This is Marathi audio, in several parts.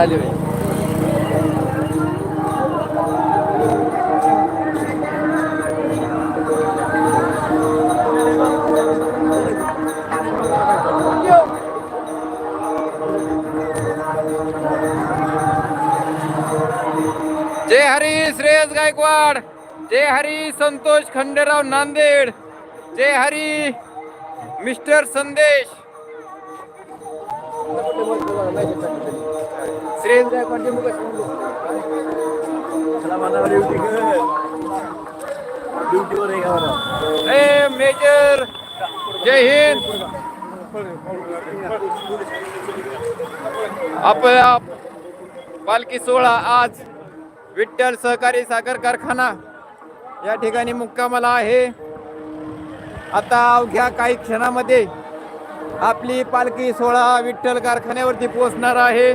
झाली जय हरी श्रेयस गायकवाड जय हरी संतोष खंडेराव नांदेड जय हरी मिस्टर संदेश. श्रेयस ए मेजर जय हिंद आपल्या पालखी सोहळा आज विठ्ठल सहकारी साखर कारखाना या ठिकाणी मुक्कामाला आहे. आता अवघ्या काही क्षणामध्ये आपली पालखी सोहळा विठ्ठल कारखान्यावरती पोहोचणार आहे.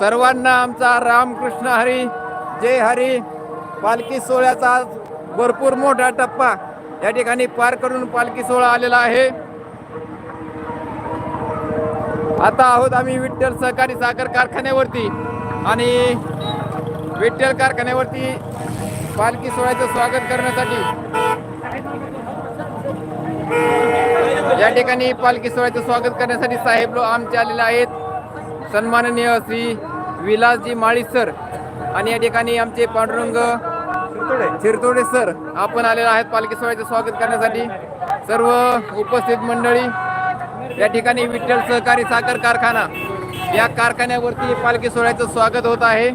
सर्वांना आमचा रामकृष्ण हरी जय हरी. पालखी सोहळ्याचा भरपूर मोठा टप्पा या ठिकाणी पार करून पालखी सोहळा आलेला आहे. आता आहोत आम्ही विठ्ठल सहकारी साखर कारखान्यावरती आणि विठ्ठल कारखान्यावरती पालखी सोहळ्याचं स्वागत करण्यासाठी. या ठिकाणी पालखी सोहळ्याचं स्वागत करण्यासाठी साहेब लोक आमचे आलेले आहेत. सन्माननीय श्री विलासजी माळी सर. आणि या ठिकाणी आमचे पांडुरंग चिरतोडे सर. आपण आलेले आहेत पालखी सोहळ्याचं स्वागत करण्यासाठी. सर्व उपस्थित मंडळी या ठिकाणी विठ्ठल सहकारी साखर कारखाना या कारखान्यावरती पालखी सोहळ्याचं स्वागत होत आहे.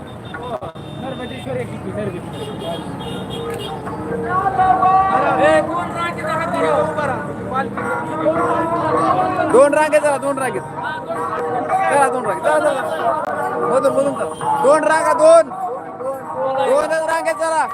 दोन रांगे चला दोन रांगेत. चला दोन रांगे चला चला मधून मधून चला दोन रांगा दोन. दोनच रांगे चला.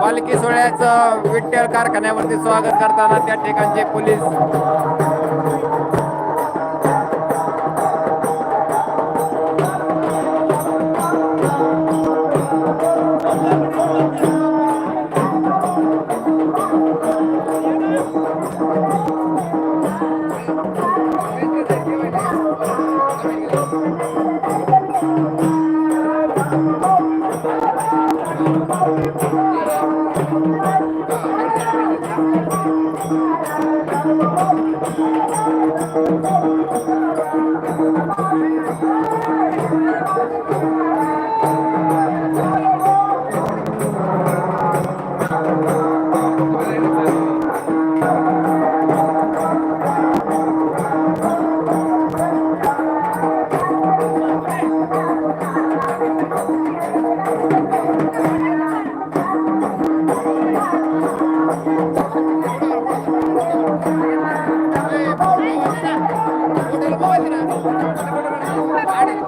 पालखी सोहळ्याचं विठ्ठल कारखान्यावरती स्वागत करताना त्या ठिकाणचे police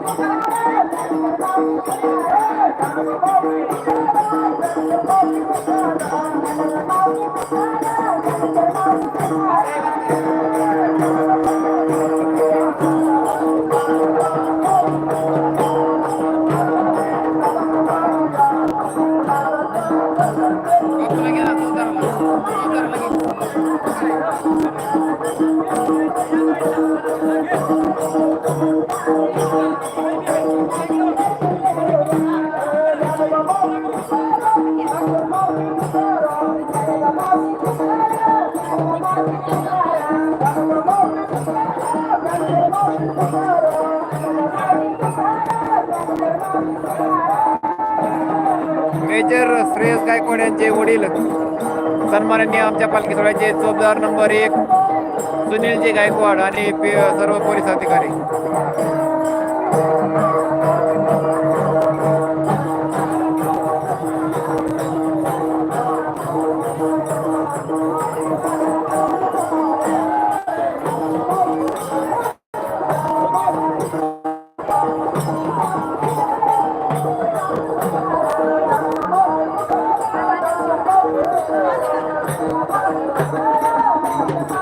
Major Shreyas Gaikwad यांचे वडील. सन्माननीय आमच्या पालखी सोहळ्याचे चोपदार नंबर एक सुनीलजी गायकवाड आणि सर्व पोलीस अधिकारी.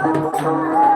I'm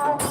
Yeah.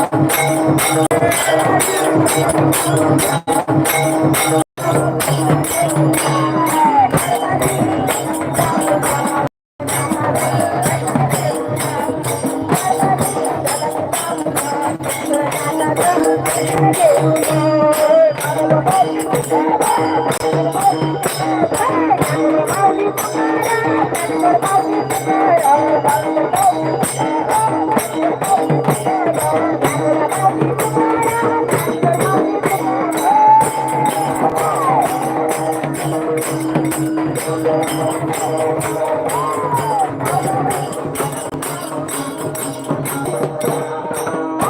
Thank you.